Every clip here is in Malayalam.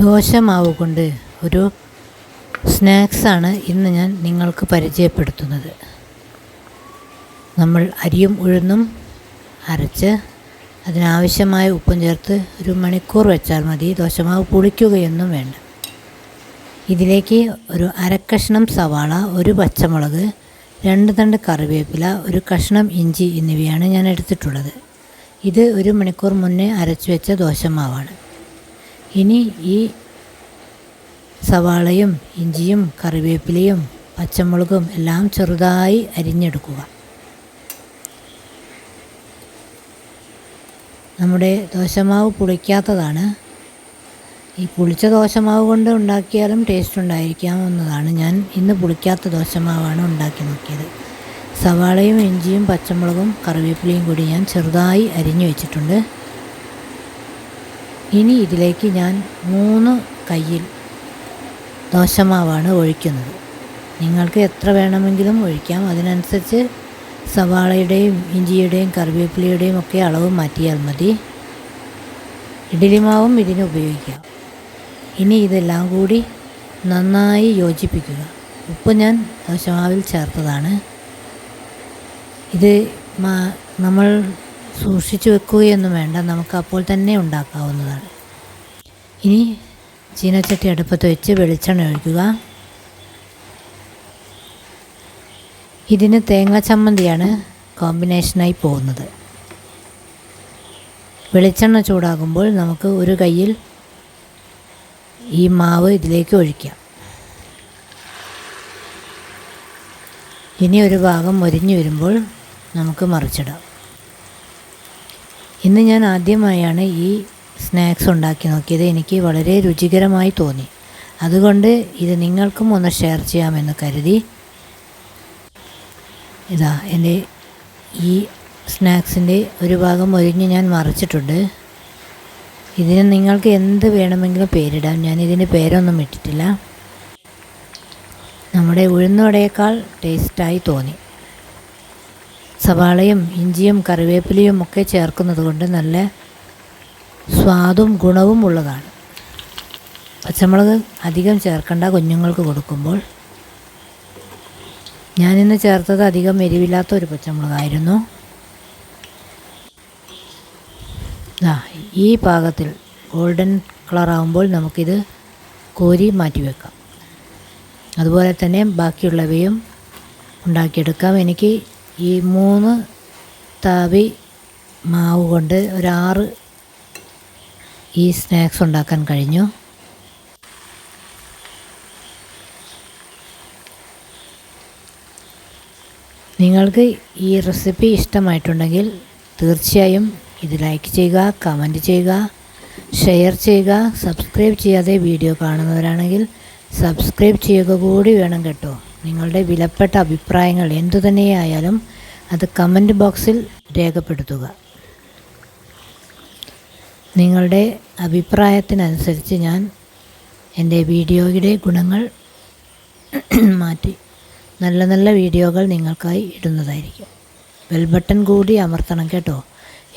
ദോശമാവ് കൊണ്ട് ഒരു സ്നാക്സാണ് ഇന്ന് ഞാൻ നിങ്ങൾക്ക് പരിചയപ്പെടുത്തുന്നത്. നമ്മൾ അരിയും ഉഴുന്നും അരച്ച് അതിനാവശ്യമായ ഉപ്പും ചേർത്ത് ഒരു മണിക്കൂർ വെച്ചാൽ മതി ദോശമാവ് പുളിക്കുകയൊന്നും വേണ്ട. ഇതിലേക്ക് ഒരു അരക്കഷ്ണം സവാള ഒരു പച്ചമുളക് രണ്ട് തണ്ട് കറിവേപ്പില ഒരു കഷ്ണം ഇഞ്ചി എന്നിവയാണ് ഞാൻ എടുത്തിട്ടുള്ളത്. ഇത് ഒരു മണിക്കൂർ മുന്നേ അരച്ചു വെച്ച ദോശമാവാണ് ഇനി ഈ സവാളയും ഇഞ്ചിയും കറിവേപ്പിലയും പച്ചമുളകും എല്ലാം ചെറുതായി അരിഞ്ഞെടുക്കുക. നമ്മുടെ ദോശമാവ് പുളിക്കാത്തതാണ്. ഈ പുളിച്ച ദോശമാവ് കൊണ്ട് ഉണ്ടാക്കിയാലും ടേസ്റ്റ് ഉണ്ടായിരിക്കാവുന്നതാണ് ഞാൻ ഇന്ന് പുളിക്കാത്ത ദോശമാവാണ് ഉണ്ടാക്കി നോക്കിയത്. സവാളയും ഇഞ്ചിയും പച്ചമുളകും കറിവേപ്പിലയും കൂടി ഞാൻ ചെറുതായി അരിഞ്ഞു വെച്ചിട്ടുണ്ട്. ഇനി ഇതിലേക്ക് ഞാൻ മൂന്ന് കയ്യിൽ ദോശമാവാണ് ഒഴിക്കുന്നത്. നിങ്ങൾക്ക് എത്ര വേണമെങ്കിലും ഒഴിക്കാം. അതിനനുസരിച്ച് സവാളയുടെയും ഇഞ്ചിയുടെയും കറിവേപ്പിലയുടെയും ഒക്കെ അളവ് മാറ്റിയാൽ മതി. ഇഡ്ഡലിമാവും ഇതിന് ഉപയോഗിക്കാം. ഇനി ഇതെല്ലാം കൂടി നന്നായി യോജിപ്പിക്കുക. ഉപ്പ് ഞാൻ ദോശമാവിൽ ചേർത്തതാണ്. ഇത് നമ്മൾ സൂക്ഷിച്ചു വെക്കുകയൊന്നും വേണ്ട. നമുക്ക് അപ്പോൾ തന്നെ ഉണ്ടാക്കാവുന്നതാണ്. ഇനി ചീനച്ചട്ടി അടുപ്പത്ത് വെച്ച് വെളിച്ചെണ്ണ ഒഴിക്കുക. ഇതിന് തേങ്ങ ചമ്മന്തിയാണ് കോമ്പിനേഷനായി പോകുന്നത്. വെളിച്ചെണ്ണ ചൂടാകുമ്പോൾ നമുക്ക് ഒരു കയ്യിൽ ഈ മാവ് ഇതിലേക്ക് ഒഴിക്കാം. ഇനി ഒരു ഭാഗം മൊരിഞ്ഞു വരുമ്പോൾ നമുക്ക് മറിച്ചിടാം. ഇന്ന് ഞാൻ ആദ്യമായാണ് ഈ സ്നാക്സ് ഉണ്ടാക്കി നോക്കിയത്. എനിക്ക് വളരെ രുചികരമായി തോന്നി. അതുകൊണ്ട് ഇത് നിങ്ങൾക്കും ഒന്ന് ഷെയർ ചെയ്യാമെന്ന് കരുതി. ഇതാ എന്റെ ഈ സ്നാക്സിന്റെ ഒരു ഭാഗം ഒരിഞ്ഞ് ഞാൻ മറിച്ചിട്ടുണ്ട്. ഇതിന് നിങ്ങൾക്ക് എന്ത് വേണമെങ്കിലും പേരിടാം. ഞാൻ ഇതിന് പേരൊന്നും ഇട്ടിട്ടില്ല. നമ്മുടെ ഉഴുന്നുവടയേക്കാൾ ടേസ്റ്റായി തോന്നി. സവാളയും ഇഞ്ചിയും കറിവേപ്പിലയും ഒക്കെ ചേർക്കുന്നത് കൊണ്ട് നല്ല സ്വാദും ഗുണവും ഉള്ളതാണ്. പച്ചമുളക് അധികം ചേർക്കേണ്ട കുഞ്ഞുങ്ങൾക്ക് കൊടുക്കുമ്പോൾ. ഞാനിന്ന് ചേർത്തത് അധികം എരിവില്ലാത്ത ഒരു പച്ചമുളകായിരുന്നു. ആ ഈ പാകത്തിൽ ഗോൾഡൻ കളറാകുമ്പോൾ നമുക്കിത് കോരി മാറ്റി വെക്കാം. അതുപോലെ തന്നെ ബാക്കിയുള്ളവയും ഉണ്ടാക്കിയെടുക്കാം. എനിക്ക് ഈ മൂന്ന് താവി മാവ് കൊണ്ട് ഒരാറ് ഈ സ്നാക്സ് ഉണ്ടാക്കാൻ കഴിഞ്ഞു. നിങ്ങൾക്ക് ഈ റെസിപ്പി ഇഷ്ടമായിട്ടുണ്ടെങ്കിൽ തീർച്ചയായും ഇത് ലൈക്ക് ചെയ്യുക കമന്റ് ചെയ്യുക ഷെയർ ചെയ്യുക. സബ്സ്ക്രൈബ് ചെയ്യാതെ വീഡിയോ കാണുന്നവരാണെങ്കിൽ സബ്സ്ക്രൈബ് ചെയ്യുക കൂടി വേണം കേട്ടോ. നിങ്ങളുടെ വിലപ്പെട്ട അഭിപ്രായങ്ങൾ എന്തുതന്നെയായാലും അത് കമന്റ് ബോക്സിൽ രേഖപ്പെടുത്തുക. നിങ്ങളുടെ അഭിപ്രായത്തിനനുസരിച്ച് ഞാൻ എന്റെ വീഡിയോയുടെ ഗുണങ്ങൾ മാറ്റി നല്ല നല്ല വീഡിയോകൾ നിങ്ങൾക്കായി ഇടുന്നതായിരിക്കും. ബെൽ ബട്ടൺ കൂടി അമർത്തണം കേട്ടോ.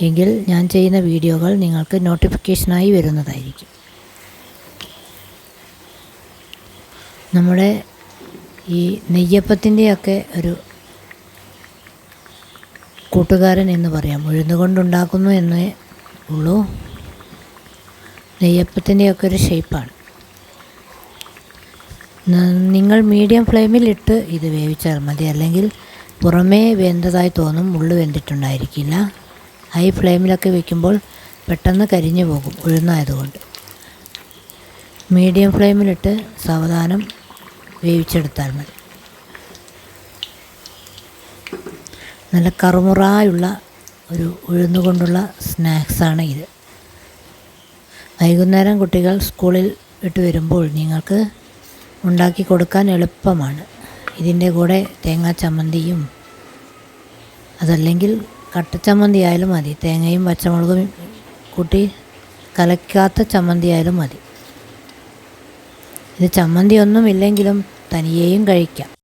എങ്കിൽ ഞാൻ ചെയ്യുന്ന വീഡിയോകൾ നിങ്ങൾക്ക് നോട്ടിഫിക്കേഷനായി വരുന്നതായിരിക്കും. നമ്മുടെ ഈ നെയ്യപ്പത്തിന്റെയൊക്കെ ഒരു കൂട്ടുകാരൻ എന്ന് പറയാം. ഉഴുന്നുകൊണ്ടുണ്ടാക്കുന്നു എന്നേ ഉള്ളൂ. നെയ്യപ്പത്തിന്റെയൊക്കെ ഒരു ഷേപ്പാണ്. നിങ്ങൾ മീഡിയം ഫ്ലെയിമിലിട്ട് ഇത് വേവിച്ചാൽ മതി. അല്ലെങ്കിൽ പുറമേ വെന്തതായി തോന്നും ഉള്ളു വെന്തിട്ടുണ്ടായിരിക്കില്ല. ഹൈ ഫ്ലെയിമിലൊക്കെ വെക്കുമ്പോൾ പെട്ടെന്ന് കരിഞ്ഞു പോകും ഉഴുന്നായതുകൊണ്ട്. മീഡിയം ഫ്ലെയിമിലിട്ട് സാവധാനം വേവിച്ചെടുത്താൽ മതി. നല്ല കറുമുറായുള്ള ഒരു ഉഴുന്നുകൊണ്ടുള്ള സ്നാക്സാണ് ഇത്. വൈകുന്നേരം കുട്ടികൾ സ്കൂളിൽ വിട്ട് വരുമ്പോൾ നിങ്ങൾക്ക് ഉണ്ടാക്കി കൊടുക്കാൻ എളുപ്പമാണ്. ഇതിന്റെ കൂടെ തേങ്ങാ ചമ്മന്തിയും അതല്ലെങ്കിൽ കട്ടച്ചമ്മന്തി ആയാലും മതി. തേങ്ങയും പച്ചമുളകും കൂട്ടി കലക്കാത്ത ചമ്മന്തി ആയാലും മതി. ഇത് ചമ്മന്തി ഒന്നുമില്ലെങ്കിലും തനിയെയും കഴിക്കാം.